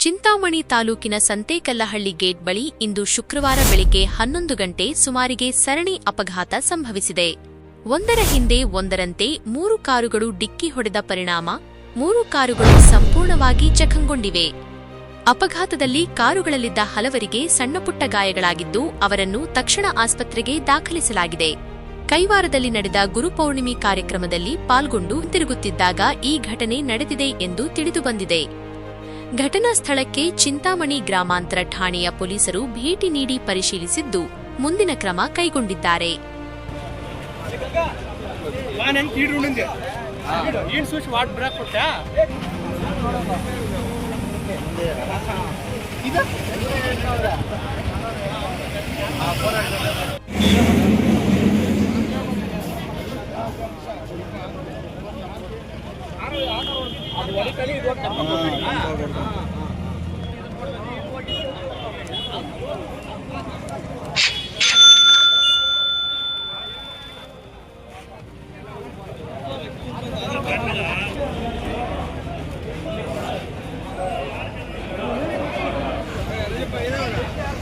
ಚಿಂತಾಮಣಿ ತಾಲೂಕಿನ ಸಂತೇಕಲ್ಲಹಳ್ಳಿ ಗೇಟ್ ಬಳಿ ಇಂದು ಶುಕ್ರವಾರ ಬೆಳಿಗ್ಗೆ ಹನ್ನೊಂದು ಗಂಟೆ ಸುಮಾರಿಗೆ ಸರಣಿ ಅಪಘಾತ ಸಂಭವಿಸಿದೆ. ಒಂದರ ಹಿಂದೆ ಒಂದರಂತೆ ಮೂರು ಕಾರುಗಳು ಡಿಕ್ಕಿ ಹೊಡೆದ ಪರಿಣಾಮ, ಮೂರು ಕಾರುಗಳು ಸಂಪೂರ್ಣವಾಗಿ ಜಖಂಗೊಂಡಿವೆ. ಅಪಘಾತದಲ್ಲಿ ಕಾರುಗಳಲ್ಲಿದ್ದ ಹಲವರಿಗೆ ಸಣ್ಣಪುಟ್ಟ ಗಾಯಗಳಾಗಿದ್ದು, ಅವರನ್ನು ತಕ್ಷಣ ಆಸ್ಪತ್ರೆಗೆ ದಾಖಲಿಸಲಾಗಿದೆ. ಕೈವಾರದಲ್ಲಿ ನಡೆದ ಗುರುಪೌರ್ಣಿಮಿ ಕಾರ್ಯಕ್ರಮದಲ್ಲಿ ಪಾಲ್ಗೊಂಡು ತಿರುಗುತ್ತಿದ್ದಾಗ ಈ ಘಟನೆ ನಡೆದಿದೆ ಎಂದು ತಿಳಿದುಬಂದಿದೆ. ಘಟನಾ ಸ್ಥಳಕ್ಕೆ ಚಿಂತಾಮಣಿ ಗ್ರಾಮಾಂತರ ಠಾಣೆಯ ಪೊಲೀಸರು ಭೇಟಿ ನೀಡಿ ಪರಿಶೀಲಿಸಿದ್ದು ಮುಂದಿನ ಕ್ರಮ ಕೈಗೊಂಡಿದ್ದಾರೆ.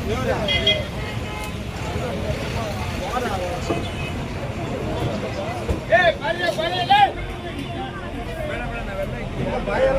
Yeah. ఎంత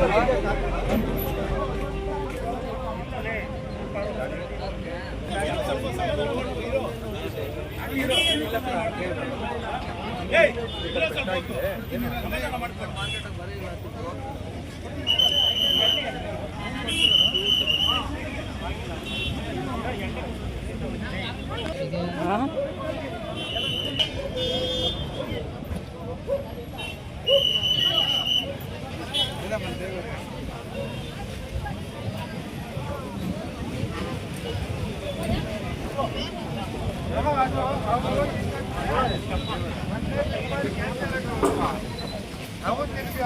ఈడు ఉండింది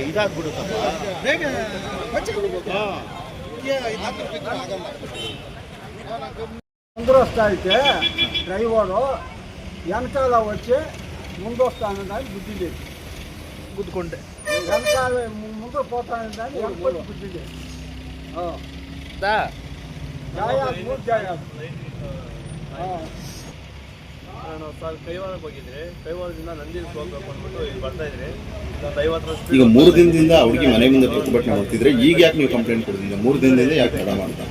ఈడు చూసి వాడు బ్రేక్ కొట్టా ముందు వస్తా అయితే డ్రైవరు వెనకాల వచ్చి ముందు వస్తాను దాన్ని బుద్ధి లేదు గుద్దుకుంటే వెనకాల ము- ముందు పోతాను దాన్ని వెనకాల బుద్ధి లేదు ఆ. ನಾನು ಸರ್ ಕೈವಾರಕ್ಕೆ ಹೋಗಿದ್ರಿ ಕೈವಾರದಿಂದ ನಂದಿಲ್ಸ್ ಹೋಗ್ಬೇಕು ಅಂದ್ಬಿಟ್ಟು ಇಲ್ಲಿ ಬರ್ತಾ ಇದ್ರಿ ಒಂದು ಐವತ್ತು ಈಗ ಮೂರು ದಿನದಿಂದ ಅವ್ರಿಗೆ ಹುಡುಗಿ ಮನೆ ಮುಂದೆ ಪ್ರತಿಭಟನೆ ಮಾಡ್ತಿದ್ರೆ ಈಗ ಯಾಕೆ ನೀವು ಕಂಪ್ಲೇಂಟ್ ಕೊಡ್ತಿದ್ದೆ ಮೂರು ದಿನದಿಂದ ಯಾಕೆ ತಡ ಮಾಡ್ತಾ?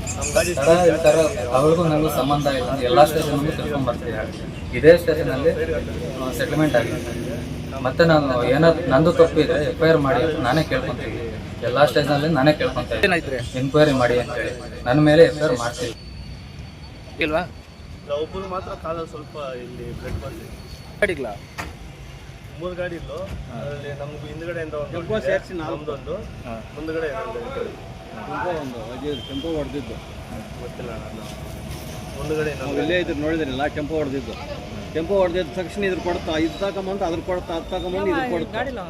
ಅವ್ರಿಗೂ ನನಗೂ ಸಂಬಂಧ ಇಲ್ಲ. ಎಲ್ಲ ಸ್ಟೇಷನ್ಗೂ ಕರ್ಕೊಂಡ್ ಬರ್ತೀವಿ. ಇದೇ ಸ್ಟೇಷನಲ್ಲಿ ಸೆಟಲ್ಮೆಂಟ್ ಆಗಿದೆ. ಮತ್ತೆ ನಾನು ಏನಾದ್ರು ನಂದು ತಪ್ಪು ಇದೆ. ಎಫ್ ಐ ಆರ್ ಮಾಡಿ ನಾನೇ ಕೇಳ್ಕೊತೀನಿ ಎಲ್ಲ ಸ್ಟೇಷನಲ್ಲಿ ನಾನೇ ಕೇಳ್ಕೊತೀನಿ ಎನ್ಕ್ವೈರಿ ಮಾಡಿ ಅಂತೇಳಿ ನನ್ನ ಮೇಲೆ ಎಫ್ ಐ ಆರ್ ಮಾಡ್ತೀವಿ. ಇಲ್ವಾ? ಒಬ್ಬರು ಮಾತ್ರ ಕಾಲಲ್ಲಿ ಸ್ವಲ್ಪ ಇಲ್ಲಿ ಬ್ಲಡ್ ಬಂದಿದೆ. ಗಾಡಿಗಳ ಮೂರು ಗಾಡಿ ಇತ್ತು ಅದರಲ್ಲಿ ನಮ್ಗೆ ಹಿಂದ್ಗಡೆಯಿಂದ ಒಂದು ಸೇರಿಸಿ ನಾಲ್ಕು. ನಮ್ದೊಂದು. ಮುಂದ್ಗಡೆ. ಟೆಂಪೋ ಒಂದು ಅದೇ ಟೆಂಪೋ ಹೊಡೆದಿದ್ದು. ಗೊತ್ತಿಲ್ಲ ನಾನು ಮುಂದ್ಗಡೆ ನಾವು ಇಲ್ಲೇ ಇದ್ರು ನೋಡಿದ್ರಲ್ಲ ಟೆಂಪೋ ಹೊಡೆದಿದ್ದು. ಟೆಂಪೋ ಹೊಡೆದಿದ್ದ ತಕ್ಷಣ ಇದ್ರ ಕೊಡ್ತಾ ಇದು ತಗೊಂಬಂದು ಅದ್ರ ಕೊಡ್ತಾ ಅದು ತಗೊಂಬಂದು ಇದು ಕೊಡ್ತಾ.